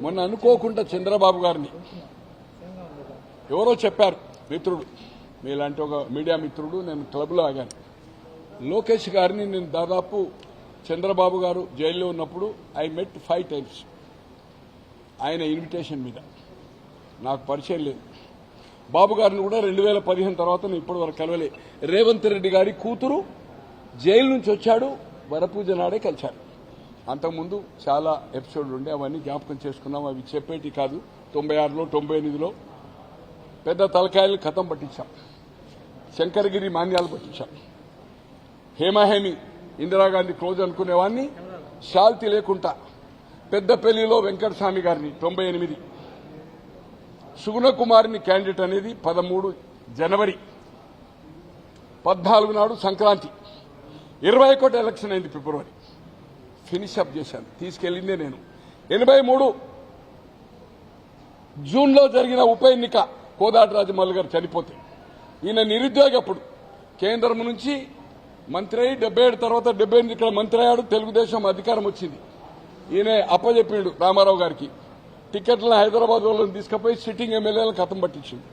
మొన్న అనుకోకుండా చంద్రబాబు గారిని. ఎవరో చెప్పారు మిత్రుడు. మీలాంటి ఒక మీడియా మిత్రుడు నేను క్లబ్లో ఆగాను. లోకేష్ గారిని నేను దాదాపు చంద్రబాబు గారు జైల్లో ఉన్నప్పుడు ఐ మెట్ ఫైవ్ టైమ్స్. ఆయన ఇన్విటేషన్ మీద. నాకు పరిచయం లేదు. బాబు గారిని కూడా రెండు వేల పదిహేను తర్వాత నేను ఇప్పటి వరకు కలవలే. రేవంత్ రెడ్డి గారి కూతురు జైలు నుంచి వచ్చాడు వరపూజ నాడే కలిశాడు అంతకుముందు చాలా ఎపిసోడ్లు ఉండే అవన్నీ జ్ఞాపకం చేసుకున్నాం అవి చెప్పేటి కాదు. తొంభై ఆరులో తొంభై ఎనిమిదిలో పెద్ద తలకాయలు కథం పట్టించాం. శంకరగిరి మాన్యాలు పట్టించాం. హేమహేమి ఇందిరాగాంధీ క్లోజ్ అనుకునేవాడిని శాల్తి లేకుండా పెద్దపల్లిలో వెంకటస్వామి గారిని తొంభై ఎనిమిది సుగుణకుమారిని క్యాండిడేట్ అనేది పదమూడు జనవరి. పద్నాలుగు నాడు సంక్రాంతి. ఇరవై ఒకటి ఎలక్షన్ అయింది ఫిబ్రవరి. ఫినిష్ అప్ చేశాను తీసుకెళ్ళిందే నేను. ఎనభై మూడు జూన్లో జరిగిన ఉప ఎన్నిక కోదాటి రాజమౌళి గారు చనిపోతే. ఈయన నిరుద్యోగి అప్పుడు కేంద్రం నుంచి మంత్రి అయి డెబ్బై ఏడు తర్వాత డెబ్బై ఎనిమిది ఇక్కడ మంత్రి అయ్యాడు తెలుగుదేశం అధికారం వచ్చింది. ఈయన అప్పజెప్పిండు రామారావు గారికి. టికెట్లను హైదరాబాద్ వాళ్ళని తీసుకుపోయి సిట్టింగ్ ఎమ్మెల్యేలను కథం పట్టించింది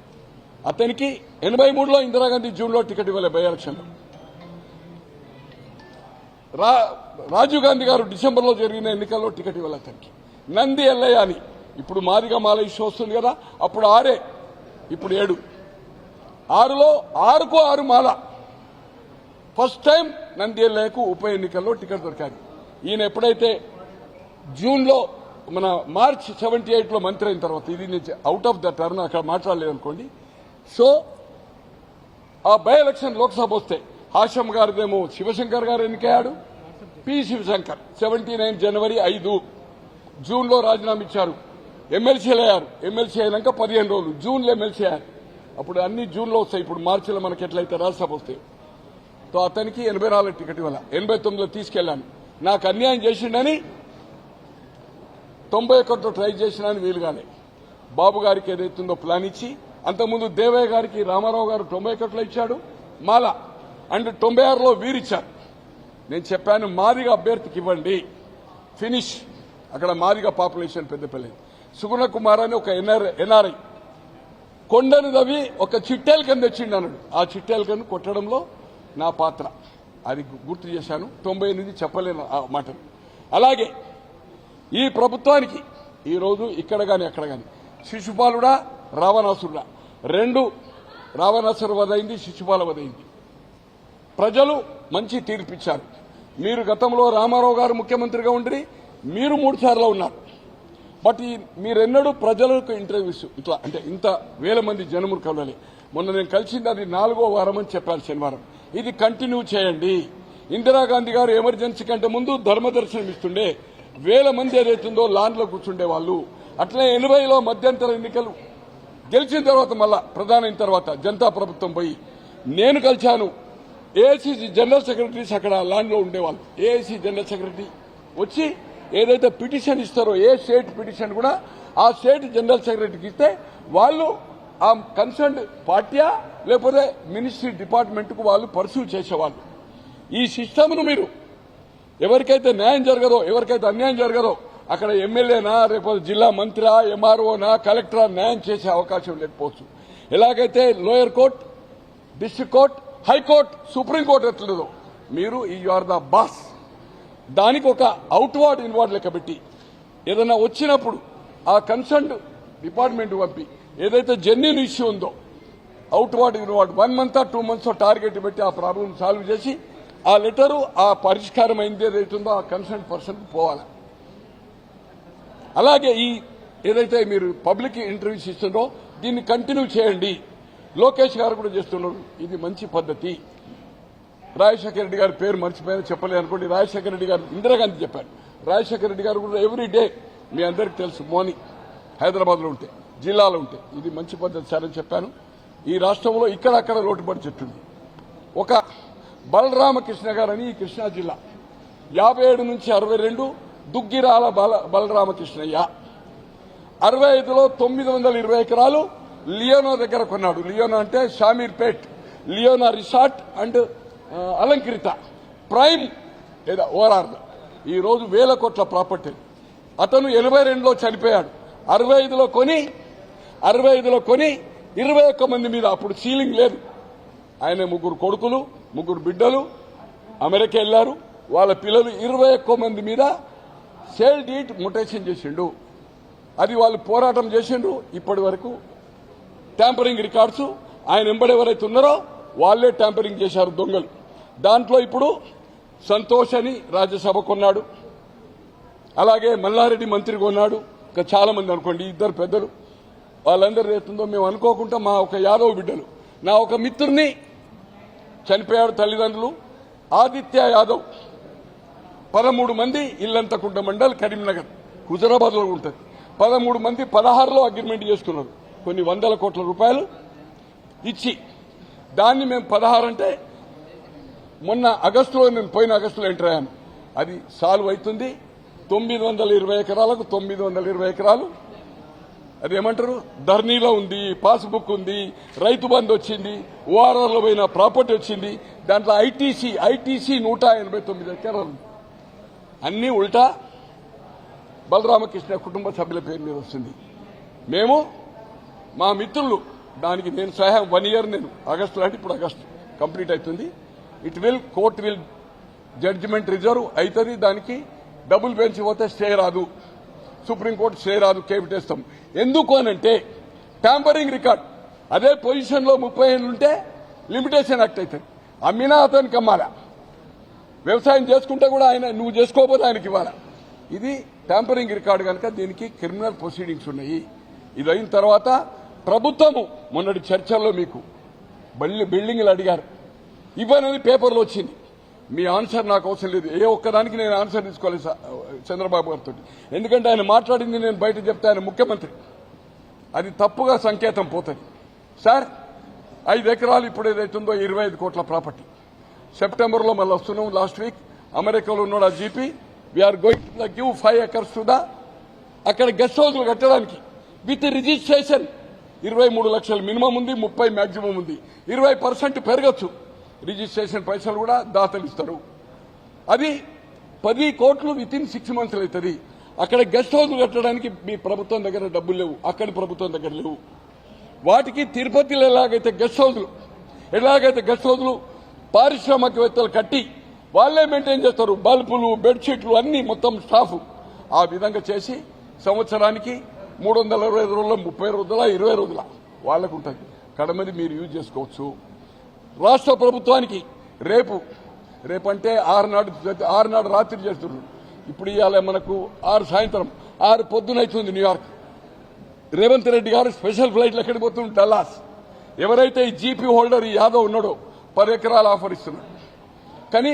అతనికి ఎనభై మూడులో ఇందిరాగాంధీ జూన్లో టికెట్ ఇవ్వలే బై ఎలక్షన్లో రాజీవ్ గాంధీ గారు డిసెంబర్లో జరిగిన ఎన్నికల్లో టికెట్ ఇవ్వాలి అతనికి నంది ఎల్లయ్య అని ఇప్పుడు మాదిగా మాల ఇష్యూ వస్తుంది కదా అప్పుడు ఆరే ఇప్పుడు ఏడు. ఆరులో ఆరుకు ఆరు మాల. ఫస్ట్ టైం నంది ఎల్లయ్యకు ఉప ఎన్నికల్లో టికెట్ దొరికారు. ఈయన ఎప్పుడైతే జూన్లో మన మార్చ్ సెవెంటీ ఎయిట్లో మంత్రి అయిన తర్వాత ఇది నుంచి అవుట్ ఆఫ్ ద టర్న్ అక్కడ మాట్లాడలేదు అనుకోండి సో ఆ బై ఎలక్షన్ లోక్సభ వస్తే హాషం గారిదేమో శివశంకర్ గారు ఎన్నికయ్యాడు? పి శివశంకర్. సెవెంటీ నైన్ జనవరి ఐదు. జూన్లో రాజీనామా ఇచ్చారు. ఎమ్మెల్సీలు అయ్యారు. ఎమ్మెల్సీ అయినాక పదిహేను రోజులు. జూన్లో ఎమ్మెల్సీ అయ్యారు. అప్పుడు అన్ని జూన్లో వస్తాయి. ఇప్పుడు మార్చిలో మనకి ఎట్లయితే రాజ్యసభ వస్తాయి. అతనికి ఎనభై నాలుగు టికెట్ ఇవ్వాలి? ఎనభై తొమ్మిదిలో తీసుకెళ్ళాను నాకు అన్యాయం చేసిండని తొంభై ఒకటిలో ట్రై చేసినా అని వీలుగానే. బాబు గారికి ఏదైతుందో ప్లాన్ ఇచ్చి అంతకుముందు దేవయ్య గారికి రామారావు గారు తొంభై ఒకటిలో ఇచ్చాడు. మాల. అండ్ తొంభై ఆరులో వీరిచ్చారు. నేను చెప్పాను మాదిగా అభ్యర్థికి ఇవ్వండి. ఫినిష్. అక్కడ మాదిగా పాపులేషన్ పెద్దపల్లి. సుగుణ కుమార్ అని ఒక ఎన్ఆర్ ఎన్ఆర్ఐ. కొండను దవి ఒక చిట్టేల కింద తెచ్చిండు అన్నాడు. ఆ చిట్టేల కింద కొట్టడంలో నా పాత్ర. అది గుర్తు చేశాను. తొంభై ఎనిమిది చెప్పలేను ఆ మాటలు అలాగే ఈ ప్రభుత్వానికి ఈరోజు ఇక్కడ కానీ అక్కడ కాని శిశుపాలుడా రావణాసురుడా. రెండు రావణాసురు వదైంది శిశుపాల వదైంది ప్రజలు మంచి తీర్పిచ్చారు. మీరు గతంలో రామారావు గారు ముఖ్యమంత్రిగా ఉండి మీరు మూడు సార్లు ఉన్నారు. బట్ ఈ మీరెన్నడూ ప్రజలకు ఇంటర్వ్యూస్ ఇట్లా అంటే ఇంత వేల మంది జనములు కలవాలి. మొన్న నేను కలిసింది అది నాలుగో వారం అని చెప్పారు శనివారం. ఇది కంటిన్యూ చేయండి. ఇందిరాగాంధీ గారు ఎమర్జెన్సీ కంటే ముందు ధర్మదర్శనం ఇస్తుండే. వేల మంది ఏదైతుందో లాన్లో కూర్చుండే వాళ్ళు. అట్లే ఎనభైలో మధ్యంతర ఎన్నికలు. గెలిచిన తర్వాత మళ్ళా ప్రధాన తర్వాత జనతా ప్రభుత్వం పోయి నేను కలిశాను. ఏఐసీసీ జనరల్ సెక్రటరీస్ అక్కడ ల్యాండ్లో ఉండేవాళ్ళు. ఏఐసీ జనరల్ సెక్రటరీ వచ్చి ఏదైతే పిటిషన్ ఇస్తారో ఏ స్టేట్ పిటిషన్ కూడా ఆ స్టేట్ జనరల్ సెక్రటరీకి ఇస్తే వాళ్ళు ఆ కన్సర్న్డ్ పార్టీయా లేకపోతే మినిస్ట్రీ డిపార్ట్మెంట్కు వాళ్ళు పర్సూ చేసేవాళ్ళు. ఈ సిస్టమ్ను మీరు ఎవరికైతే న్యాయం జరగదో ఎవరికైతే అన్యాయం జరగదో అక్కడ ఎమ్మెల్యేనా లేకపోతే జిల్లా మంత్రి ఎంఆర్ఓనా కలెక్టరా న్యాయం చేసే అవకాశం లేకపోవచ్చు. ఎలాగైతే lower court district court high court supreme court ఎట్లేదు. మీరు యు ఆర్ ద బాస్ దానికి ఒక అవుట్వార్డ్ ఇన్వార్డ్ లెక్క పెట్టి ఏదైనా వచ్చినప్పుడు ఆ కన్సర్న్ డిపార్ట్మెంట్ పంపి ఏదైతే జెన్యున్ ఇష్యూ ఉందో outward inward one month two months target పెట్టి ఆ ప్రాబ్లం సాల్వ్ చేసి ఆ లెటరు ఆ పరిష్కారం అయింది ఏదైతుందో ఆ కన్సర్న్ పర్సన్ పోవాలి. అలాగే ఈ ఏదైతే మీరు పబ్లిక్ ఇంటర్వ్యూస్ ఇస్తుందో దీన్ని కంటిన్యూ చేయండి. లోకేష్ గారు కూడా చేస్తున్నారు. ఇది మంచి పద్ధతి. రాజశేఖర రెడ్డి గారి పేరు మర్చిపోయినా చెప్పలేదు అనుకోండి. రాజశేఖర రెడ్డి గారు ఇందిరాగాంధీ చెప్పారు. రాజశేఖర రెడ్డి గారు కూడా ఎవ్రీ డే మీ అందరికి తెలుసు. మోని హైదరాబాద్లో ఉంటే జిల్లాలో ఉంటే. ఇది మంచి పద్ధతి సార్ అని చెప్పాను. ఈ రాష్ట్రంలో ఇక్కడక్కడ లోటుపడి చెట్టుంది ఒక బలరామకృష్ణ గారని అని కృష్ణా జిల్లా. యాభై ఏడు నుంచి అరవై రెండు దుగ్గిరాల బల బలరామకృష్ణయ్య. అరవై ఐదులో తొమ్మిది వందల ఇరవై ఎకరాలు లియోనో దగ్గర కొన్నాడు. లియోనో అంటే Shamirpet Leonia resort and Alankrita prime లేదా ఓరార్ ఈరోజు వేల కోట్ల ప్రాపర్టీ. అతను ఎనభై రెండులో చనిపోయాడు. అరవై ఐదులో కొని అరవై ఐదులో కొని ఇరవై ఒక్క మంది మీద అప్పుడు సీలింగ్ లేదు. ఆయన ముగ్గురు కొడుకులు ముగ్గురు బిడ్డలు అమెరికా వెళ్ళారు వాళ్ళ పిల్లలు ఇరవై ఒక్క మంది మీద సేల్ డీట్ ముటేషన్ చేసిండు. అది వాళ్ళు పోరాటం చేసిండ్రు. ఇప్పటి వరకు ట్యాంపరింగ్ రికార్డ్స్ ఆయన వెంబడి ఎవరైతే ఉన్నారో వాళ్ళే ట్యాంపరింగ్ చేశారు దొంగలు. దాంట్లో ఇప్పుడు సంతోష్ అని రాజ్యసభ కొన్నాడు. అలాగే మల్లారెడ్డి మంత్రి కొన్నాడు. ఇంకా చాలా మంది అనుకోండి ఇద్దరు పెద్దలు. వాళ్ళందరూ ఏతుందో మేము అనుకోకుండా మా ఒక యాదవ్ బిడ్డలు నా ఒక మిత్రుని చనిపోయాడు తల్లిదండ్రులు. ఆదిత్య యాదవ్ పదమూడు మంది ఇల్లంతకుంట మండల్ కరీంనగర్ హుజరాబాద్లో ఉంటుంది. పదమూడు మంది పదహారులో అగ్రిమెంట్ చేసుకున్నారు. కొన్ని వందల కోట్ల రూపాయలు ఇచ్చి దాన్ని మేము పదహారు అంటే మొన్న ఆగస్టులో మేము పోయిన ఆగస్టులో ఎంటర్ అయ్యాము అది సాల్వ్ అవుతుంది. తొమ్మిది వందల ఇరవై ఎకరాలకు తొమ్మిది వందల ఇరవై ఎకరాలు. అది ఏమంటారు? ధర్నీలో ఉంది పాస్బుక్ ఉంది రైతు బంద్ వచ్చింది ఓఆర్ఆర్లో పోయిన ప్రాపర్టీ వచ్చింది. దాంట్లో ఐటీసీ ఐటీసీ నూట ఎనభై తొమ్మిది ఎకరాలు. అన్నీ ఉల్టా బలరామకృష్ణ కుటుంబ సభ్యుల పేరు మీద వస్తుంది. మేము మా మిత్రులు దానికి నేను సహాయం వన్ ఇయర్ నేను ఆగస్టు అంటే ఇప్పుడు ఆగస్టు కంప్లీట్ అవుతుంది. It will court will judgement reserve అవుతుంది. దానికి డబుల్ బెంచ్ పోతే స్టే రాదు. సుప్రీంకోర్టు స్టే రాదు. కేపిటేస్తాం ఎందుకు అనంటే ట్యాంపరింగ్ రికార్డ్ అదే పొజిషన్లో ముప్పై ఏళ్ళు ఉంటే లిమిటేషన్ యాక్ట్ అవుతుంది. అమ్మినా అతనికి అమ్మాలా? వ్యవసాయం చేసుకుంటే కూడా ఆయన నువ్వు చేసుకోకపోతే ఆయనకి ఇవ్వాలా? ఇది ట్యాంపరింగ్ రికార్డు కనుక దీనికి క్రిమినల్ ప్రొసీడింగ్స్ ఉన్నాయి. ఇది అయిన తర్వాత ప్రభుత్వము. మొన్నటి చర్చల్లో మీకు బల్లి బిల్డింగ్లు అడిగారు. ఇవ్వనని పేపర్లో వచ్చింది. మీ ఆన్సర్ నాకు అవసరం లేదు. ఏ ఒక్కదానికి నేను ఆన్సర్ తీసుకోవాలి చంద్రబాబు గారితో ఎందుకంటే ఆయన మాట్లాడింది నేను బయట చెప్తే ఆయన ముఖ్యమంత్రి. అది తప్పుగా సంకేతం పోతుంది. సార్ ఐదు ఎకరాలు ఇప్పుడు ఏదైతుందో ఇరవై ఐదు కోట్ల ప్రాపర్టీ. సెప్టెంబర్లో మళ్ళీ వస్తున్నాం లాస్ట్ వీక్. అమెరికాలో ఉన్నాడు ఆ GP. We're going give five acres to the అక్కడ గెస్ట్ హౌస్లు కట్టడానికి. విత్ రిజిస్ట్రేషన్ ఇరవై మూడు లక్షలు మినిమం ఉంది ముప్పై మ్యాక్సిమం ఉంది. ఇరవై పర్సెంట్ పెరగచ్చు. రిజిస్ట్రేషన్ పైసలు కూడా దాతలు ఇస్తారు అది పది కోట్లు విత్ ఇన్ సిక్స్ మంత్స్లు అవుతుంది. అక్కడ గెస్ట్ హౌస్ కట్టడానికి మీ ప్రభుత్వం దగ్గర డబ్బులు లేవు. అక్కడి ప్రభుత్వం దగ్గర లేవు. వాటికి తిరుపతిలో ఎలాగైతే గెస్ట్ హౌస్లు ఎలాగైతే గెస్ట్ హౌస్లు పారిశ్రామికవేత్తలు కట్టి వాళ్ళే మెయింటైన్ చేస్తారు. బల్బులు బెడ్షీట్లు అన్ని మొత్తం స్టాఫ్ ఆ విధంగా చేసి సంవత్సరానికి మూడు వందల అరవై ఐదు రోజుల ముప్పై రోజుల ఇరవై రోజుల వాళ్ళకు ఉంటుంది కడమది మీరు యూజ్ చేసుకోవచ్చు. రాష్ట్ర ప్రభుత్వానికి రేపు రేపంటే ఆరు నాడు ఆరు నాడు రాత్రి చేస్తున్నారు. ఇప్పుడు ఇవాళ మనకు ఆరు సాయంత్రం ఆరు పొద్దున అవుతుంది న్యూయార్క్ రేవంత్ రెడ్డి గారు స్పెషల్ ఫ్లైట్లు ఎక్కడికి పోతుంది డల్లాస్. ఎవరైతే ఈ జీపీ హోల్డర్ ఈ యాదవ్ ఉన్నాడో పది ఎకరాలు ఆఫర్ ఇస్తున్నాడు కానీ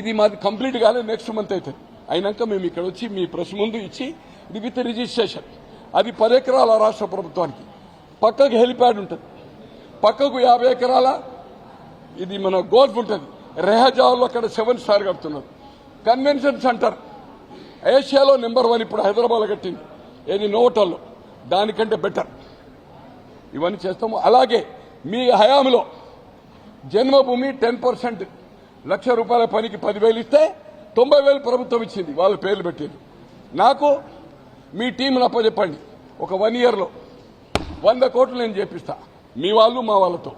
ఇది మాది కంప్లీట్ కాలేదు నెక్స్ట్ మంత్ అయితే. అయినాక మేము ఇక్కడ వచ్చి మీ ప్రెస్ ముందు ఇచ్చి ఇది విత్ రిజిస్ట్రేషన్. అది పది ఎకరాల రాష్ట్ర ప్రభుత్వానికి? పక్కకు హెలిప్యాడ్ ఉంటుంది. పక్కకు యాభై ఎకరాల? ఇది మన గోల్ఫ్ ఉంటుంది. రెహజావాల్లో అక్కడ సెవెన్ స్టార్ కడుతున్నారు. Convention centre. ఏషియాలో నెంబర్ వన్ ఇప్పుడు హైదరాబాద్ కట్టింది. ఏది? నోటల్లో దానికంటే బెటర్. ఇవన్నీ చేస్తాము. అలాగే మీ హయాంలో జన్మభూమి టెన్ పర్సెంట్. లక్ష రూపాయల పనికి పదివేలు ఇస్తే తొంభై వేలు ప్రభుత్వం ఇచ్చింది. వాళ్ళ పేర్లు పెట్టింది. నాకు మీ టీంను అప్పచెప్పండి ఒక వన్ ఇయర్లో వంద కోట్లు నేను చేపిస్తా. మీ వాళ్ళు మా వాళ్ళతో.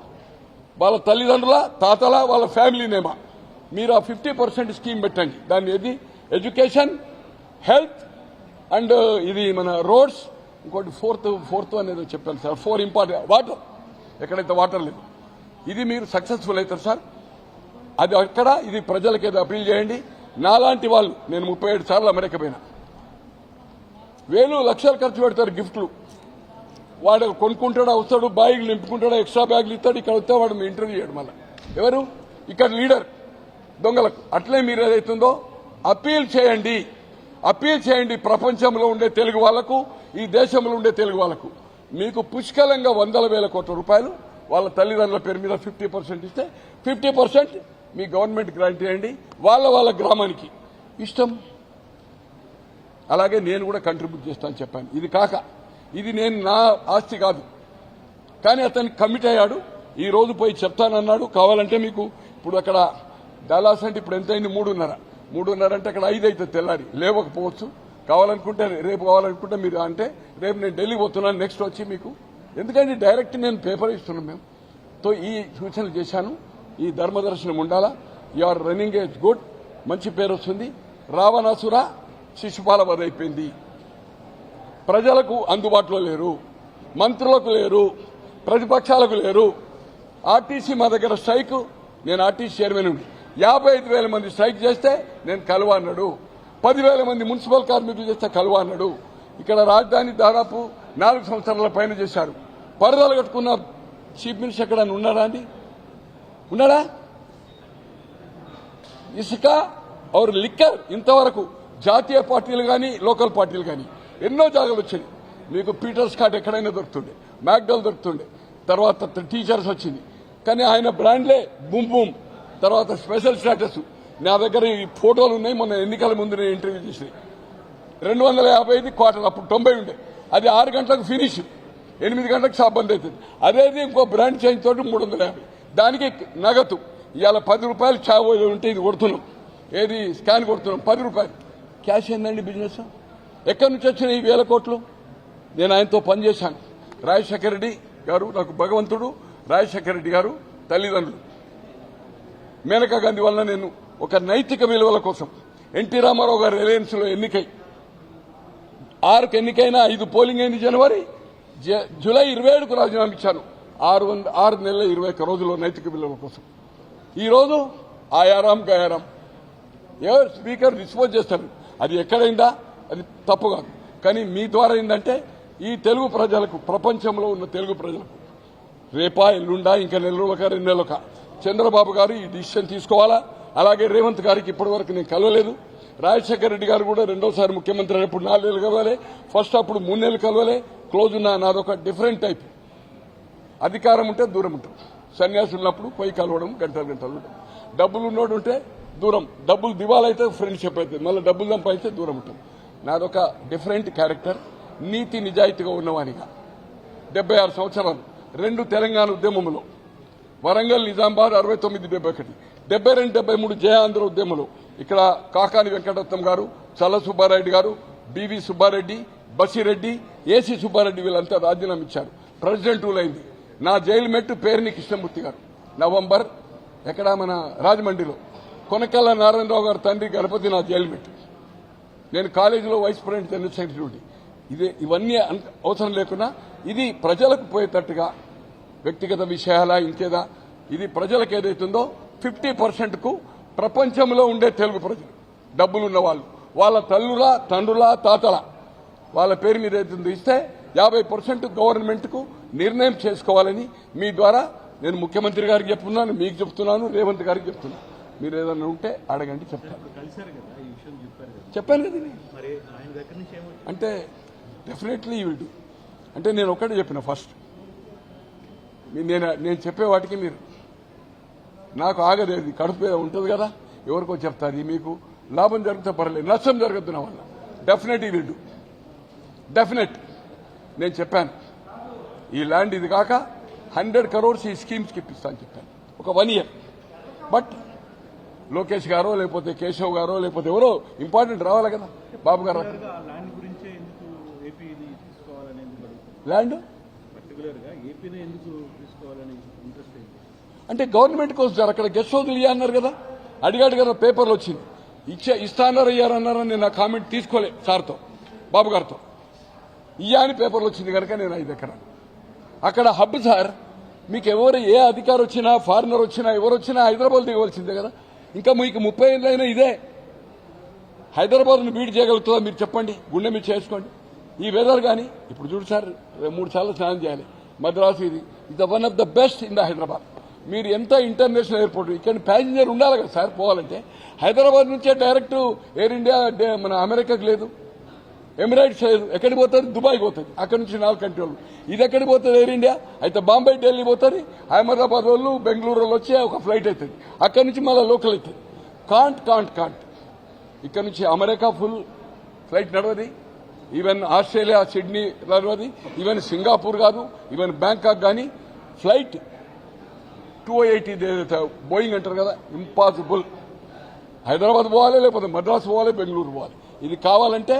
వాళ్ళ తల్లిదండ్రుల తాతల వాళ్ళ ఫ్యామిలీ నేమా. మీరు ఆ ఫిఫ్టీ పర్సెంట్ స్కీమ్ పెట్టండి. దాన్ని ఏది? ఎడ్యుకేషన్ హెల్త్ అండ్ ఇది మన రోడ్స్ ఇంకోటి ఫోర్త్ ఫోర్త్ అనేది చెప్పాను సార్. ఫోర్ ఇంపార్టెంట్ వాటర్ ఎక్కడైతే వాటర్ లేదు. ఇది మీరు సక్సెస్ఫుల్ అవుతారు సార్. అది అక్కడ ఇది ప్రజలకేదో అప్పీల్ చేయండి. నాలాంటి వాళ్ళు నేను ముప్పై ఏడు సార్లు అమెరికా పోయినా. వేలు లక్షలు ఖర్చు పెడతారు గిఫ్ట్లు. వాడు కొనుక్కుంటాడా వస్తాడు బ్యాగులు నింపుకుంటాడా ఎక్స్ట్రా బ్యాగులు ఇస్తాడు ఇక్కడ వస్తే వాడు మీ ఇంటర్వ్యూ చేయడం మళ్ళీ. ఎవరు? ఇక్కడ లీడర్ దొంగలకు. అట్లే మీరు ఏదైతుందో అపీల్ చేయండి. అపీల్ చేయండి ప్రపంచంలో ఉండే తెలుగు వాళ్ళకు ఈ దేశంలో ఉండే తెలుగు వాళ్ళకు మీకు పుష్కలంగా వందల వేల కోట్ల రూపాయలు వాళ్ళ తల్లిదండ్రుల పేరు మీద ఫిఫ్టీ పర్సెంట్ ఇస్తే ఫిఫ్టీ పర్సెంట్ మీ గవర్నమెంట్ గ్రాంట్ చేయండి వాళ్ళ వాళ్ళ గ్రామానికి. ఇష్టం? అలాగే నేను కూడా కంట్రిబ్యూట్ చేస్తాను చెప్పాను. ఇది కాక ఇది నేను నా ఆస్తి కాదు. కానీ అతను కమిట్ అయ్యాడు. ఈ రోజు పోయి చెప్తానన్నాడు. కావాలంటే మీకు ఇప్పుడు అక్కడ డలాస్ అంటే ఇప్పుడు ఎంత అయింది మూడున్నర. మూడున్నర అంటే అక్కడ ఐదు అవుతుంది తెల్లారి. లేవకపోవచ్చు. కావాలనుకుంటే రేపు కావాలనుకుంటే మీరు అంటే రేపు నేను ఢిల్లీ పోతున్నాను. నెక్స్ట్ వచ్చి మీకు. ఎందుకంటే డైరెక్ట్ నేను పేపర్ ఇస్తున్నాను మేము తో ఈ సూచనలు చేశాను. ఈ ధర్మదర్శనం ఉండాలా? You are running age good మంచి పేరు వస్తుంది. రావణాసురా శిశుపాల వరైపోయింది అయిపోయింది ప్రజలకు అందుబాటులో లేరు మంత్రులకు లేరు ప్రతిపక్షాలకు లేరు. ఆర్టీసీ మా దగ్గర స్ట్రైక్ నేను ఆర్టీసీ చైర్మన్ యాభై ఐదు వేల మంది స్ట్రైక్ చేస్తే నేను కలువ అన్నాడు. పదివేల మంది మున్సిపల్ కార్మికులు చేస్తే కలువ అన్నాడు. ఇక్కడ రాజధాని దాదాపు నాలుగు సంవత్సరాల పైన చేశారు. పరదలు కట్టుకున్న చీఫ్ మినిస్టర్ ఎక్కడ ఉన్నాడా అండి? ఉన్నాడా? ఇసుక ఆర్ లిక్కర్ ఇంతవరకు జాతీయ పార్టీలు కానీ లోకల్ పార్టీలు కానీ ఎన్నో జాగాలు వచ్చాయి. మీకు పీటర్స్ కార్ట్ ఎక్కడైనా దొరుకుతుండే మ్యాక్డల్ దొరుకుతుండే తర్వాత టీచర్స్ వచ్చింది. కానీ ఆయన బ్రాండ్లే బూమ్ బూమ్. తర్వాత స్పెషల్ స్టేటస్. నా దగ్గర ఈ ఫోటోలు ఉన్నాయి మొన్న ఎన్నికల ముందు నేను ఇంటర్వ్యూ చేసి రెండు వందల యాభై ఐదు క్వార్టర్ అప్పుడు తొంభై ఉండే. అది ఆరు గంటలకు ఫినిష్. ఎనిమిది గంటలకు షాప్ బంద్ అవుతుంది అదేది ఇంకో బ్రాండ్ చేంజ్ తోటి మూడు వందల యాభై. దానికి నగదు. ఇవాళ పది రూపాయలు చావు ఉంటే ఇది కొడుతున్నాం. ఏది స్కాన్ కొడుతున్నాం పది రూపాయలు. క్యాష్ ఏందండి బిజినెస్? ఎక్కడి నుంచి వచ్చిన ఈ వేల కోట్లు? నేను ఆయనతో పనిచేశాను. రాజశేఖర రెడ్డి గారు నాకు భగవంతుడు. రాజశేఖర రెడ్డి గారు తల్లిదండ్రులు. మేనకా గాంధీ వలన నేను ఒక నైతిక విలువల కోసం ఎన్టీ రామారావు గారు రిలయన్స్లో ఎన్నికై ఆరుకు ఎన్నికైనా ఐదు పోలింగ్ అయింది జనవరి. జ- జూలై ఇరవై ఏడుకు రాజీనామా ఇచ్చాను. ఆరు వంద ఆరు నెలల ఇరవై ఒక్క రోజుల్లో నైతిక విలువల కోసం. ఈరోజు ఆయారాం గయారాం ఎవరు? స్పీకర్ డిస్పోజ్ చేస్తారు అది ఎక్కడైందా? అది తప్పు కాదు. కానీ మీ ద్వారా ఏంటంటే ఈ తెలుగు ప్రజలకు ప్రపంచంలో ఉన్న తెలుగు ప్రజలకు రేపా ఎల్లుండా ఇంకా నెల రోజులక రెండు నెలలక చంద్రబాబు గారు ఈ డిసిషన్ తీసుకోవాలా? అలాగే రేవంత్ గారికి ఇప్పటివరకు నేను కలవలేదు. రాజశేఖర రెడ్డి గారు కూడా రెండోసారి ముఖ్యమంత్రి అయినప్పుడు నాలుగు నెలలు కలవలే. ఫస్ట్ అప్పుడు మూడు నెలలు కలవలే. క్లోజ్ ఉన్న నాదొక డిఫరెంట్ టైప్. అధికారం ఉంటే దూరం ఉంటాం. సన్యాసి ఉన్నప్పుడు పోయి కలవడం గంటలు గంటలు ఉంటాం. డబ్బులు ఉన్నోడు ఉంటే దూరం. డబ్బులు దివాలైతే ఫ్రెండ్షిప్ అవుతుంది మళ్ళీ డబ్బులు సంపాదిస్తే దూరం ఉంటుంది నాదొక డిఫరెంట్ క్యారెక్టర్ నీతి నిజాయితీగా ఉన్నవానిగా. డెబ్బై ఆరు సంవత్సరాలు. రెండు తెలంగాణ ఉద్యమంలో వరంగల్ నిజామాబాద్ అరవై తొమ్మిది డెబ్బై ఒకటి. డెబ్బై రెండు డెబ్బై మూడు జయాంధ్ర ఉద్యమంలో ఇక్కడ కాకాని వెంకటరత్నం గారు చల్ల సుబ్బారెడ్డి గారు బివి సుబ్బారెడ్డి బసిరెడ్డి ఏసీ సుబ్బారెడ్డి వీళ్ళంతా రాజీనామా ఇచ్చారు. ప్రెసిడెంట్ రూల్ అయింది. నా జైలు మెట్టు పేరుని కృష్ణమూర్తి గారు. నవంబర్ ఎక్కడ మన రాజమండ్రిలో. కొనకల్ల నారాయణరావు గారి తండ్రి గణపతి నా జైలు నేను కాలేజీలో వైస్ ప్రెసిడెంట్ జనరల్ సెక్రటరీ ఇవన్నీ అన్- అవసరం లేకున్నా ఇది ప్రజలకు పోయేటట్టుగా వ్యక్తిగత విషయాలా ఇంకేదా ఇది ప్రజలకు ఏదైతుందో ఫిఫ్టీ పర్సెంట్కు ప్రపంచంలో ఉండే తెలుగు ప్రజలు డబ్బులు వాళ్ళు. వాళ్ళ తల్లుల తండ్రుల తాతల వాళ్ళ పేరు మీద ఏదైతుందో ఇస్తే యాభై పర్సెంట్ గవర్నమెంట్కు నిర్ణయం చేసుకోవాలని మీ ద్వారా నేను ముఖ్యమంత్రి గారికి చెప్తున్నాను మీకు చెప్తున్నాను రేవంత్ గారికి చెప్తున్నాను. మీరు ఏదైనా ఉంటే అడగండి చెప్తాను చెప్పాను కదా అంటే డెఫినెట్లీ విల్ డూ అంటే నేను ఒకటే చెప్పిన ఫస్ట్ నేను నేను చెప్పే వాటికి మీరు నాకు ఆగదేది కడుపు మీద ఉంటుంది కదా ఎవరికో చెప్తారు మీకు. లాభం జరిగితే పర్లేదు నష్టం జరగద్దు నా వల్ల. డెఫినెట్ విల్ డూ డెఫినెట్ నేను చెప్పాను. ఈ ల్యాండ్ ఇది కాక హండ్రెడ్ కరోడ్స్ ఈ స్కీమ్స్కి ఇప్పిస్తాను చెప్పాను. ఒక వన్ ఇయర్ బట్ లోకేష్ గారో లేకపోతే కేశవ్ గారో లేకపోతే ఎవరో ఇంపార్టెంట్ రావాలి కదా? బాబు గారు ల్యాండ్ అంటే గవర్నమెంట్ కోసం సార్ అక్కడ గెస్ట్ హౌస్లు ఇయ్య అన్నారు కదా? అడిగాడు కదా పేపర్లు వచ్చింది. ఇచ్చే ఇస్తాన్నారు ఇయ్యారన్నారని నేను ఆ కామెంట్ తీసుకోలే సార్తో బాబు గారితో. ఇయ్యా అని పేపర్లు వచ్చింది కనుక నేను ఐదు ఎకరా అక్కడ హబ్ సార్ మీకు ఎవరు ఏ అధికారి వచ్చినా ఫారినర్ వచ్చినా ఎవరు వచ్చినా హైదరాబాద్ దిగవలసిందే కదా? ఇంకా మీకు ముప్పై ఏళ్ళైనా ఇదే. హైదరాబాద్ను బీట్ చేయగలుగుతుందా మీరు చెప్పండి. గుండె మీరు చేసుకోండి. ఈ వెదర్ కానీ ఇప్పుడు చూడు సార్ మూడు సార్లు స్నానం చేయాలి. మద్రాసు ఇది. ఇది one of the best in the Hyderabad. మీరు ఎంత ఇంటర్నేషనల్ ఎయిర్పోర్ట్ ఇక్కడ ప్యాసింజర్ ఉండాలి కదా సార్ పోవాలంటే. హైదరాబాద్ నుంచే డైరెక్ట్ ఎయిర్ ఇండియా డే- మన అమెరికాకు లేదు. ఎమిరేట్స్ ఎక్కడికి పోతుంది? దుబాయ్ పోతుంది. అక్కడ నుంచి నాలుగు కంట్రీలు. ఇది ఎక్కడికి పోతుంది? ఎయిర్ ఇండియా అయితే బాంబే ఢిల్లీ పోతుంది. అహ్మదాబాద్ వాళ్ళు బెంగళూరు వాళ్ళు వచ్చి ఒక ఫ్లైట్ అవుతుంది. అక్కడి నుంచి మళ్ళీ లోకల్ అవుతుంది. Can't can't can't. ఇక్కడ నుంచి అమెరికా ఫుల్ ఫ్లైట్ నడవది. ఈవెన్ ఆస్ట్రేలియా సిడ్నీ నడవది. ఈవెన్ సింగపూర్ కాదు. ఈవెన్ బ్యాంకాక్ కానీ ఫ్లైట్ టూ ఎయిటీ బోయింగ్ అంటారు కదా ఇంపాసిబుల్ హైదరాబాద్ పోవాలి లేకపోతే మద్రాసు పోవాలి బెంగళూరు పోవాలి. ఇది కావాలంటే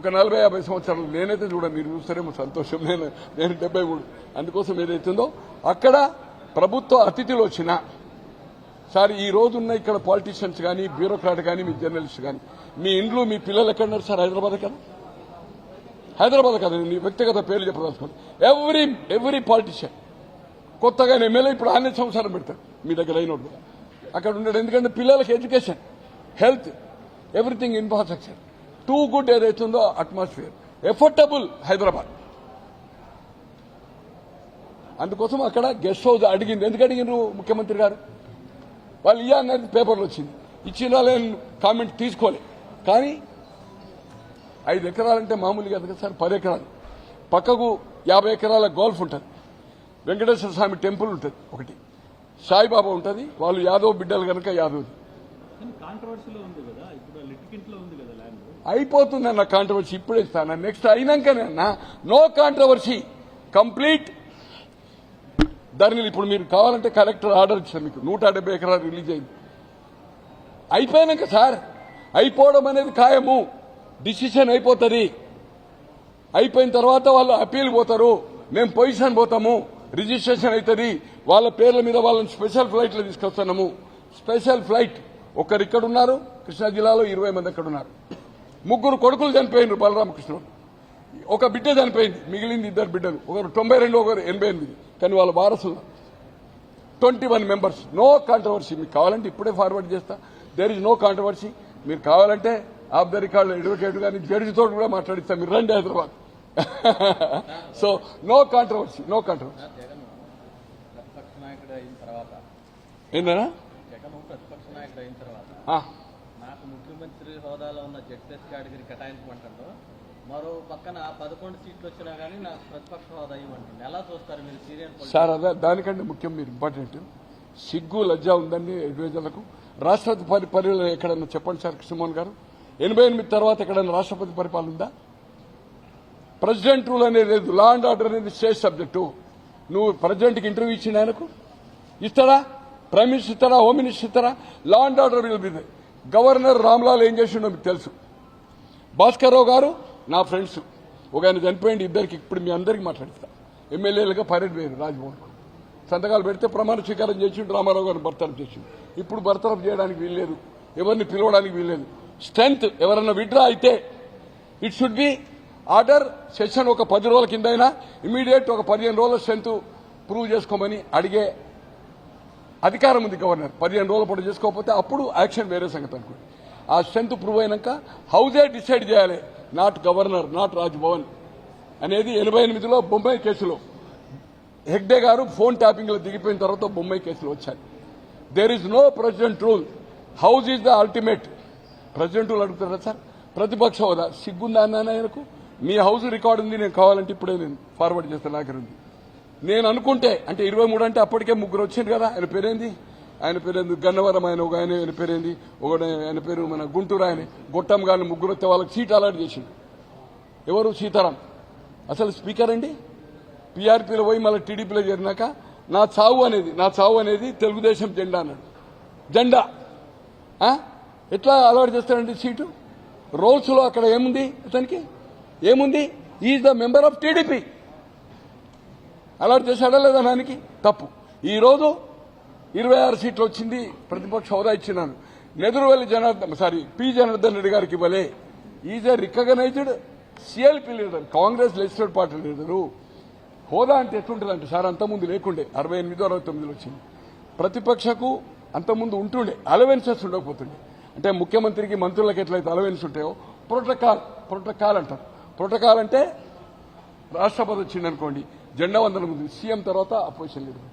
ఒక నలభై యాభై సంవత్సరాలు నేనైతే చూడ మీరు చూస్తారేమో సంతోషం. నేను నేను డెబ్బై మూడు. అందుకోసం ఏదైతుందో అక్కడ ప్రభుత్వ అతిథులు వచ్చిన సార్ ఈ రోజున్న ఇక్కడ పాలిటీషియన్స్ కానీ బ్యూరోక్రాట్ కానీ మీ జర్నలిస్ట్ కానీ మీ ఇండ్లు మీ పిల్లలు ఎక్కడున్నారు సార్? హైదరాబాద్ కదా హైదరాబాద్ కదా నేను వ్యక్తిగత పేర్లు చెప్పదలుచుకోండి. ఎవ్రీ ఎవ్రీ పాలిటీషియన్ కొత్తగా ఎమ్మెల్యే ఇప్పుడు అన్ని సంవత్సరం పెడతారు. మీ దగ్గర అయినోడు అక్కడ ఉండడు. ఎందుకంటే పిల్లలకి education health everything infrastructure too good ఏదైతుందో అట్మాస్ఫియర్. ఎఫోర్డబుల్ హైదరాబాద్. అందుకోసం అక్కడ గెస్ట్ హౌస్ అడిగింది ఎందుకు అడిగినారు ముఖ్యమంత్రి గారు? వాళ్ళు ఇయ్య అనేది పేపర్లో వచ్చింది. ఇచ్చిన నేను కామెంట్ తీసుకోలే. కానీ ఐదు ఎకరాలంటే మామూలుగా కదా సార్ పది ఎకరాలు. పక్కకు యాభై ఎకరాల గోల్ఫ్ ఉంటుంది. వెంకటేశ్వర స్వామి టెంపుల్ ఉంటుంది ఒకటి. సాయిబాబా ఉంటుంది. వాళ్ళు యాదవ్ బిడ్డలు కనుక యాదవ్. కాంట్రవర్సీలో ఉంది కదా. ఇప్పుడు ఉంది అయిపోతుందన్న కాంట్రవర్సీ ఇప్పుడే ఇస్తాను నెక్స్ట్ అయినాకనే నో కాంట్రవర్సీ కంప్లీట్ ధరణి ఇప్పుడు మీరు కావాలంటే కలెక్టర్ ఆర్డర్ ఇచ్చారు మీకు. నూట డెబ్బై ఎకరాలు రిలీజ్ అయింది. అయిపోయినాక సార్ అయిపోవడం అనేది ఖాయము. డిసిషన్ అయిపోతుంది. అయిపోయిన తర్వాత వాళ్ళు అప్పీల్ పోతారు. మేము పొజిషన్ పోతాము. రిజిస్ట్రేషన్ అవుతుంది వాళ్ళ పేర్ల మీద వాళ్ళని స్పెషల్ ఫ్లైట్లో తీసుకొస్తున్నాము. స్పెషల్ ఫ్లైట్ ఒకరు ఇక్కడ ఉన్నారు. కృష్ణా జిల్లాలో ఇరవై మంది అక్కడ ఉన్నారు. ముగ్గురు కొడుకులు చనిపోయినారు బలరామకృష్ణ ఒక బిడ్డ చనిపోయింది మిగిలింది ఇద్దరు బిడ్డలు. ఒకరు తొంభై రెండు ఒకరు ఎనభై ఎనిమిది. కానీ వాళ్ళ వారసులు. Twenty one members no controversy మీకు కావాలంటే ఇప్పుడే ఫార్వర్డ్ చేస్తా. దేర్ ఇస్ నో కాంట్రవర్సీ మీరు కావాలంటే ఆఫ్ ద రికార్డు అడ్వకేట్ కానీ జడ్జితో కూడా మాట్లాడిస్తా. మీరు రండి Hyderabad. So no controversy no controversy ఏంటన్నా జగన్ ప్రతిపక్ష నాయకుడు అయిన తర్వాత ఆ, నాకు ముఖ్యమంత్రి హోదాలో ఉన్న జడ్పీఎస్ కేటగిరీ కేటాయించమంటుండో మరో పక్కన పదకొండు సీట్లు వచ్చినా కానీ నాకు ప్రతిపక్ష హోదా ఇవ్వండి. ఎలా చూస్తారు మీరు సీరియల్ సార్ అదే దానికంటే ముఖ్యం మీరు ఇంపార్టెంట్. సిగ్గు లజ్జ ఉందండి ఎడ్వేజర్లకు రాష్ట్రపతి పరిపాలన ఎక్కడన్నా చెప్పండి సార్ కృష్ణమోహన్ గారు. ఎనభై ఎనిమిది తర్వాత ఎక్కడైనా రాష్ట్రపతి పరిపాలన ఉందా? ప్రెసిడెంట్ రూల్ అనేది లేదు. లా అండ్ ఆర్డర్ అనేది స్టేట్ సబ్జెక్టు. నువ్వు ప్రెసిడెంట్కి ఇంటర్వ్యూ ఇచ్చిన ఆయనకు? ఇస్తాడా? ప్రైమ్ మినిస్టర్ ఇస్తారా హోమ్ మినిస్టర్ ఇస్తారా law and order will be governor Ramlal ఏం చేసిండో మీకు తెలుసు. భాస్కర్రావు గారు నా ఫ్రెండ్స్. ఒక ఆయన చనిపోయింది ఇద్దరికి ఇప్పుడు మీ అందరికి మాట్లాడిస్తా. ఎమ్మెల్యేలుగా పర్యటన వేరు రాజ్భవన్కు సంతకాలు పెడితే ప్రమాణ స్వీకారం చేసిండు రామారావు గారిని బర్తరఫ్ చేసిండు. ఇప్పుడు బర్తరఫ్ చేయడానికి వీల్లేదు. ఎవరిని పిలవడానికి వీల్లేదు. స్ట్రెంత్ ఎవరన్నా విడ్రా అయితే it should be order session ఒక పది రోజుల కింద అయినా ఇమీడియట్ ఒక పదిహేను రోజుల స్ట్రెంత్ ప్రూవ్ చేసుకోమని అడిగే అధికారం ఉంది గవర్నర్. పదిహేను రోజుల పాటు చేసుకోకపోతే అప్పుడు యాక్షన్ వేరే సంగతి అనుకోండి. ఆ స్ట్రెంత్ ప్రూవ్ అయినాక హౌజే డిసైడ్ చేయాలి? నాట్ గవర్నర్ నాట్ రాజ్భవన్ అనేది ఎనభై ఎనిమిదిలో బొంబాయి కేసులో. హెగ్డే గారు ఫోన్ ట్యాపింగ్లో దిగిపోయిన తర్వాత బొంబాయి కేసులు వచ్చాయి there is no president rule house is the ultimate president rule అడుగుతారా సార్? ప్రతిపక్ష హోదా. సిగ్గుందా అన్నాయనకు మీ హౌస్ రికార్డు ఉంది నేను కావాలంటే ఇప్పుడే నేను ఫార్వర్డ్ చేస్తాను నాకు ఉంది నేను అనుకుంటే అంటే ఇరవై మూడు అంటే అప్పటికే ముగ్గురు వచ్చింది కదా ఆయన పేరేంది? ఆయన పేరేంది? గన్నవరం ఆయన ఒక ఆయన ఆయన పేరేంది? ఒక ఆయన పేరు మన గుంటూరు ఆయన. గొట్టం గారిని ముగ్గురు వస్తే వాళ్ళకి సీట్ అలాట్ చేసిండు. ఎవరు? సీతారాం. అసలు స్పీకర్ అండి? పీఆర్పీలో పోయి మళ్ళీ టీడీపీలో చేరినాక నా చావు అనేది నా చావు అనేది తెలుగుదేశం జెండా అన్నాడు. జెండా. ఎట్లా అలవాటు చేస్తారండి సీటు? రోల్స్లో అక్కడ ఏముంది అతనికి? ఏముంది? Is the member of TDP. అలాంటి చేశాడా లేదా దానికి తప్పు. ఈరోజు ఇరవై ఆరు సీట్లు వచ్చింది ప్రతిపక్ష హోదా ఇచ్చినాను. నెదురువల్లి జనార్దన్ సారీ పి జనార్దన్ రెడ్డి గారికి ఇవ్వలే is a recognised CLP leader Congress legislative party leader హోదా అంటే ఎట్లుంటుందంటే సార్ అంతకుముందు లేకుండే అరవై ఎనిమిది అరవై తొమ్మిదిలో వచ్చింది. ప్రతిపక్షకు అంతకుముందు ఉంటుండే అలవెన్సెస్ ఉండకపోతుండే. అంటే ముఖ్యమంత్రికి మంత్రులకు ఎట్లయితే అలవెన్స్ ఉంటాయో ప్రోటోకాల్ ప్రోటోకాల్ అంటారు. ప్రోటోకాల్ అంటే రాష్ట్రపతి వచ్చిండనుకోండి జెండా వందనం ఉంది సీఎం తర్వాత అపోజిషన్ లీడర్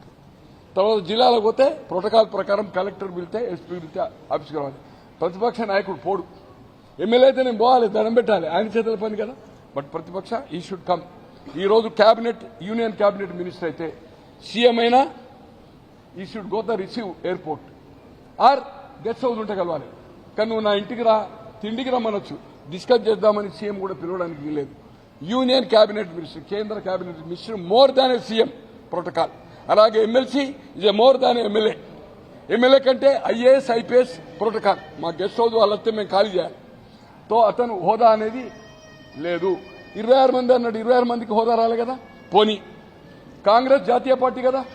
తర్వాత జిల్లాలకు పోతే ప్రోటోకాల్ ప్రకారం కలెక్టర్ పిలితే ఎస్పీ పిలితే ఆఫీస్కి రావాలి ప్రతిపక్ష నాయకుడు పోడు. ఎమ్మెల్యే అయితే నేను పోవాలి దండం పెట్టాలి. ఆయన చేతుల పని కదా. బట్ ప్రతిపక్ష ఈ షుడ్ కమ్ ఈ రోజు క్యాబినెట్ యూనియన్ క్యాబినెట్ మినిస్టర్ అయితే సీఎం అయినా ఈ should go the receive airport or guest house ఉంటే కలవాలి. కానీ నువ్వు నా ఇంటికి రా తిండికి రమ్మనొచ్చు. డిస్కస్ చేద్దామని సీఎం కూడా పిలవడానికి వీలేదు యూనియన్ క్యాబినెట్ మినిస్టర్ కేంద్ర cabinet minister more than a CM protocol. అలాగే MLC is a more than MLA. MLA కంటే ఐఏఎస్ ఐపీఎస్ ప్రోటోకాల్. మా గెస్ట్ హౌస్ వాళ్ళతో మేము ఖాళీ చేయాలి. తో అతను హోదా అనేది లేదు. ఇరవై ఆరు మంది అన్నాడు ఇరవై ఆరు మందికి హోదా రాలే కదా? పోనీ. కాంగ్రెస్ జాతీయ పార్టీ కదా?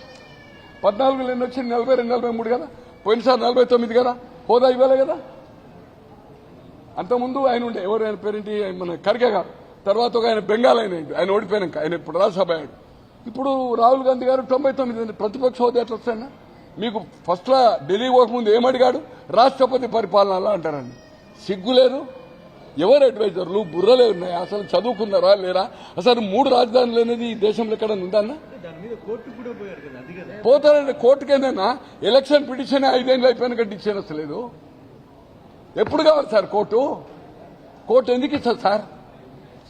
పద్నాలుగు ఎన్ని వచ్చి నలభై రెండు నలభై మూడు కదా? పోయినసారి నలభై తొమ్మిది కదా? హోదా ఇవ్వాలి కదా? అంతకుముందు ఆయన ఉండే ఎవరు ఆయన పేరేంటి? ఆయన మన ఖర్గే గారు. తర్వాత ఒక ఆయన బెంగాల్ ఆయన. ఆయన ఓడిపోయాక ఆయన ఇప్పుడు రాజ్యసభ అయ్యాడు. ఇప్పుడు రాహుల్ గాంధీ గారు తొంభై తొమ్మిది మంది ప్రతిపక్ష హోదా ఎట్లా వస్తాయన్నా? మీకు ఫస్ట్ లా ఢిల్లీ పోకముందు ఏమడిగాడు రాష్ట్రపతి పరిపాలన అలా అంటారండి. సిగ్గు లేదు. ఎవరు అడ్వైజర్లు? బుర్రలే ఉన్నాయి అసలు చదువుకున్నారా? లేరా? అసలు మూడు రాజధానులు అనేది ఈ దేశంలో ఎక్కడ ఉందన్నా పోతారండి. కోర్టుకేదైనా ఎలక్షన్ పిటిషన్ ఐదేళ్ళు అయిపోయిన కంటే ఇచ్చేది అసలు లేదు. ఎప్పుడు కావాలి సార్ కోర్టు? కోర్టు ఎందుకు ఇస్తారు సార్?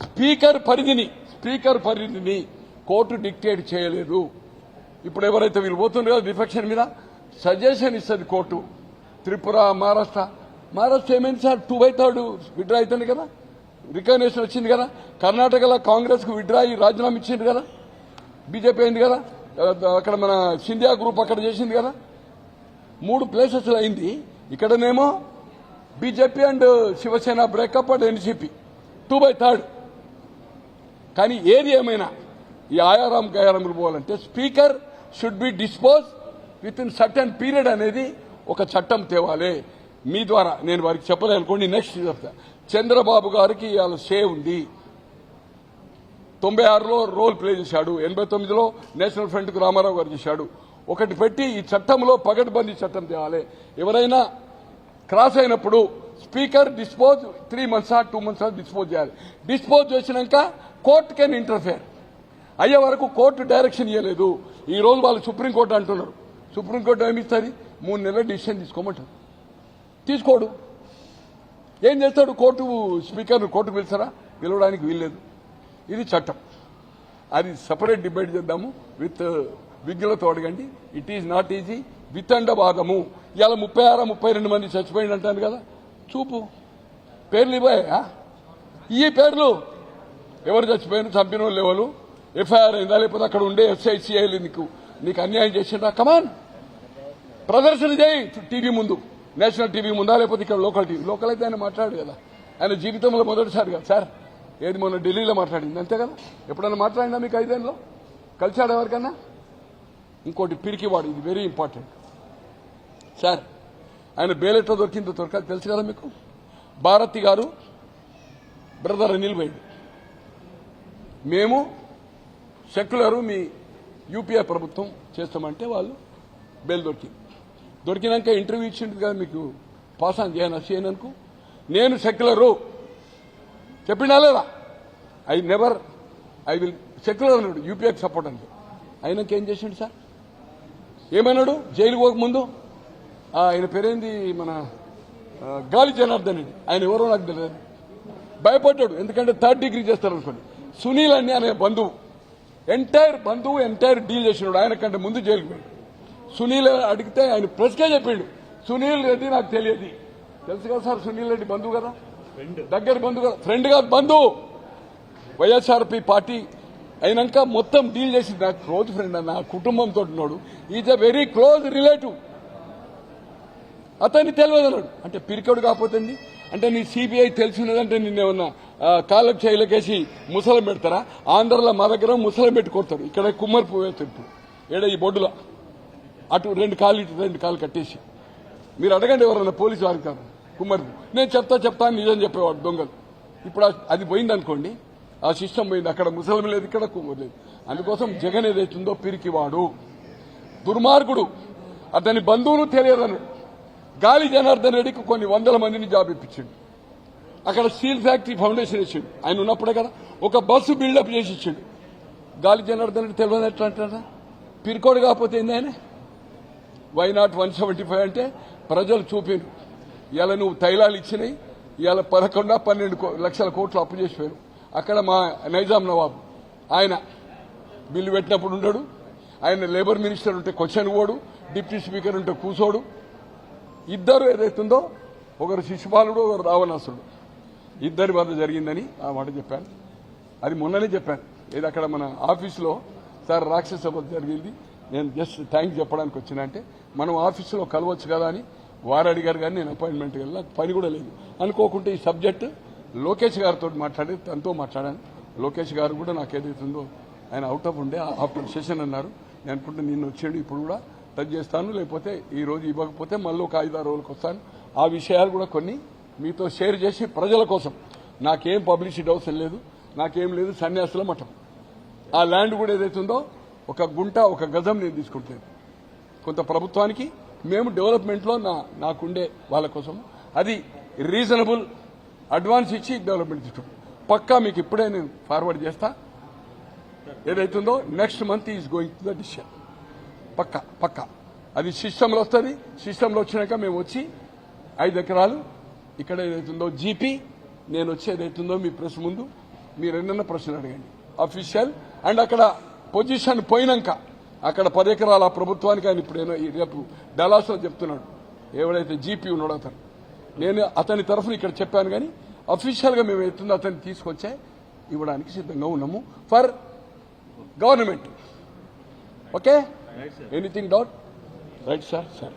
స్పీకర్ పరిధిని స్పీకర్ పరిధిని కోర్టు డిక్టేట్ చేయలేదు. ఇప్పుడు ఎవరైతే వీళ్ళు పోతుండ్రు కదా డిఫెక్షన్ మీద సజెషన్ ఇస్తుంది కోర్టు. త్రిపుర మహారాష్ట్ర. మహారాష్ట్ర ఏమైంది sir? Two by third withdraw అవుతుంది కదా. రికగ్నేషన్ వచ్చింది కదా. కర్ణాటకలో కాంగ్రెస్కు విడ్రా అయ్యి రాజీనామా ఇచ్చింది కదా. బీజేపీ అయింది కదా. అక్కడ మన సింధియా గ్రూప్ అక్కడ చేసింది కదా. మూడు ప్లేసెస్ అయింది. ఇక్కడనేమో BJP and Shiv Sena breakup and NCP two by third కానీ ఏది ఏమైనా ఈ ఆయారాం గయారాంలు పోవాలంటే speaker should be dispose with in certain period అనేది ఒక చట్టం తేవాలి. మీ ద్వారా నేను వారికి చెప్పలేనుకోండి నెక్స్ట్ చెప్తా. చంద్రబాబు గారికి ఇవాళ సే ఉంది. తొంభై ఆరులో రోల్ ప్లే చేశాడు ఎనభై తొమ్మిదిలో నేషనల్ ఫ్రంట్కు రామారావు గారు చేశాడు. ఒకటి పెట్టి ఈ చట్టంలో పగడ్బందీ చట్టం తేవాలి. ఎవరైనా క్రాస్ అయినప్పుడు speaker dispose three months two months dispose చేయాలి. డిస్పోజ్ చేసినాక కోర్టు కెన్ ఇంటర్ఫేర్. అయ్యే వరకు కోర్టు డైరెక్షన్ ఇవ్వలేదు ఈ రోజు వాళ్ళు సుప్రీంకోర్టు అంటున్నారు. సుప్రీంకోర్టు ఏమిస్తుంది మూడు నెలల డిసిషన్ తీసుకోమంటారు. తీసుకోడు. ఏం చేస్తాడు? కోర్టు స్పీకర్ను కోర్టు పిలిచారా పిలవడానికి వీల్లేదు. ఇది చట్టం. అది సపరేట్ డిబేట్ చేద్దాము. విత్ uh, విజ్ఞులతో అడగండి. ఇట్ ఈజ్ నాట్ ఈజీ వితండవాదము. ఇవాళ ముప్పై ఆరు ముప్పై రెండు మంది చచ్చిపోయింది అంటాను కదా. చూపు. పేర్లు ఇవ్వ ఈ పేర్లు. ఎవరు చచ్చిపోయిన చంపిన వాళ్ళు ఎఫ్ఐఆర్ అయిందా? లేకపోతే అక్కడ ఉండే ఎస్ఐసిఐలు నీకు నీకు అన్యాయం చేసిండ్రా? కమాన్ ప్రదర్శన చేయి. టీవీ ముందు. నేషనల్ టీవీ ముందా? లేకపోతే ఇక్కడ లోకల్ టీవీ లోకల్ అయితే ఆయన మాట్లాడు కదా. ఆయన జీవితంలో మొదటిసారి కదా. సార్ ఏది మొన్న ఢిల్లీలో మాట్లాడింది అంతే కదా? ఎప్పుడైనా మాట్లాడినా మీకు ఐదేళ్ళలో కలిసాడు ఎవరికన్నా? ఇంకోటి పిరికివాడు ఇది వెరీ ఇంపార్టెంట్ సార్ ఆయన బేలెట్లో దొరికింది దొరికిందో దొరకదు తెలుసు కదా మీకు? భారతి గారు బ్రదర్ అనిల్ పోయింది మేము సెక్యులరు మీ యూపీఏ ప్రభుత్వం చేస్తామంటే వాళ్ళు బెయిల్ దొరికింది. దొరికినాక ఇంటర్వ్యూ ఇచ్చింది కదా మీకు పాస్ ఆన్ చేయను చేయననుకు నేను సెక్యులరు. చెప్పినా లేదా? I never I will secular అన్నాడు యూపీఏకి సపోర్ట్ అని అయినాక ఏం చేసిండు సార్? ఏమన్నాడు? జైలు పోకముందు ఆయన పేరేంది? మన గాలి జనార్దన్ అండి. ఆయన ఎవరో నాకు తెలియదు. భయపడ్డాడు. ఎందుకంటే థర్డ్ డిగ్రీ చేస్తారు అనుకోండి. సునీల్ అని అనే బంధువు ఎంటైర్ బంధువు ఎంటైర్ డీల్ చేసినాడు ఆయన కంటే ముందు జైలుకి సునీల్ అడిగితే ఆయన ప్రెస్కే చెప్పిండు. సునీల్ రెడ్డి నాకు తెలియదు. తెలుసు కదా సార్ సునీల్ రెడ్డి బంధువు కదా? దగ్గర బంధువు కదా? ఫ్రెండ్ కాదు బంధువు. వైఎస్ఆర్పి పార్టీ అయినాక మొత్తం డీల్ చేసి నాకు క్లోజ్ ఫ్రెండ్ అన్న కుటుంబంతో ఉన్నాడు. Is a very close relative అతన్ని తెలియదు అన్నాడు. అంటే పిరికడు కాకపోతే అంటే నీ సిబిఐ తెలిసినదంటే నిన్నేమన్నా కాళ్ళకు చేయలకేసి ముసలం పెడతారా? ఆంధ్రలో మా దగ్గర ముసలం పెట్టి కొడతారు. ఇక్కడ కుమ్మరి పోయేస్తారు ఇప్పుడు ఏడ ఈ బొడ్డులో? అటు రెండు కాళ్ళు ఇటు రెండు కాళ్ళు కట్టేసి. మీరు అడగండి ఎవరన్నా పోలీసు వారికి కాదు. కుమ్మరి నేను చెప్తా చెప్తా నిజం చెప్పేవాడు దొంగలు. ఇప్పుడు అది పోయింది అనుకోండి. ఆ సిస్టమ్ పోయింది. అక్కడ ముసలం లేదు ఇక్కడ కుమ్మరి లేదు. అందుకోసం జగన్ ఏదైతుందో పిరికివాడు. దుర్మార్గుడు. అతని బంధువులు తెలియదన్నాడు గాలి జనార్దన్ రెడ్డికి కొన్ని వందల మందిని జాబ్ ఇప్పించాడు. అక్కడ స్టీల్ ఫ్యాక్టరీ ఫౌండేషన్ ఇచ్చాడు. ఆయన ఉన్నప్పుడే కదా. ఒక బస్సు బిల్డప్ చేసి ఇచ్చాడు. గాలి జనార్దన్ రెడ్డి తెలియదు ఎట్లా అంటారా? పిరికోడు కాకపోతే ఏంది ఆయన? Why not one seventy five అంటే ప్రజలు చూపిండు ఇవాళ నువ్వు తైలాలు ఇచ్చినాయి ఇవాళ పదకొండ పన్నెండు కో- లక్షల కోట్లు అప్పు చేసిపోయారు. అక్కడ మా నైజాం నవాబు ఆయన బిల్లు పెట్టినప్పుడు ఉండడు. ఆయన లేబర్ మినిస్టర్ ఉంటే క్వశ్చన్ పోడు డిప్యూటీ స్పీకర్ ఉంటే కూసోడు. ఇద్దరు ఏదైతుందో ఒకరు శిశుపాలుడు ఒకరు రావణాసుడు ఇద్దరి వద్ద జరిగిందని ఆ మాట చెప్పాను. అది మొన్ననే చెప్పాను. ఏది అక్కడ మన ఆఫీసులో సార్ రాక్షస వద్ద జరిగింది. నేను జస్ట్ థ్యాంక్స్ చెప్పడానికి వచ్చిన అంటే మనం ఆఫీసులో కలవచ్చు కదా అని వారు అడిగారు కానీ నేను అపాయింట్మెంట్ వెళ్ళి నాకు పని కూడా లేదు. అనుకోకుంటే ఈ సబ్జెక్ట్ లోకేష్ గారితో మాట్లాడి తనతో మాట్లాడాను. లోకేష్ గారు కూడా నాకు ఏదైతుందో ఆయన అవుట్ ఆఫ్ ఉండే ఆఫ్టర్ సెషన్ అన్నారు. నేను అనుకుంటే నిన్న వచ్చాడు ఇప్పుడు కూడా టచ్ చేస్తాను లేకపోతే ఈ రోజు ఇవ్వకపోతే మళ్ళీ ఒక ఐదారు రోజులకు వస్తాను. ఆ విషయాలు కూడా కొన్ని మీతో షేర్ చేసి ప్రజల కోసం. నాకేం పబ్లిసిటీ అవసరం లేదు నాకేం లేదు సన్యాసుల మఠం. ఆ ల్యాండ్ కూడా ఏదైతుందో ఒక గుంట ఒక గజం నేను తీసుకుంటాను. కొంత ప్రభుత్వానికి మేము డెవలప్మెంట్లో నా నాకుండే వాళ్ళ కోసం. అది రీజనబుల్ అడ్వాన్స్ ఇచ్చి డెవలప్మెంట్ తీసుకుంటాం. పక్కా మీకు ఇప్పుడే నేను ఫార్వర్డ్ చేస్తా. ఏదైతుందో next month is going to the decision. పక్క పక్క. అది సిస్టంలో వస్తుంది సిస్టంలో వచ్చినాక మేము వచ్చి ఐదు ఎకరాలు ఇక్కడ ఏదైతుందో జీపీ నేను వచ్చేది ఏదైతుందో మీ ప్రెస్ ముందు. మీరు ఎన్నెన్న ప్రశ్నలు అడగండి. అఫీషియల్ అండ్ అక్కడ పొజిషన్ పోయినాక అక్కడ పది ఎకరాల ప్రభుత్వానికి ఆయన ఇప్పుడు ఏదో ఈ రేపు డలాస్లో చెప్తున్నాడు. ఎవడైతే జీపీ ఉన్నాడో అతను. నేను అతని తరఫున ఇక్కడ చెప్పాను కానీ అఫీషియల్గా మేము ఎత్తుందో అతన్ని తీసుకొచ్చే ఇవ్వడానికి సిద్ధంగా ఉన్నాము. For government okay anything doubt right sir sir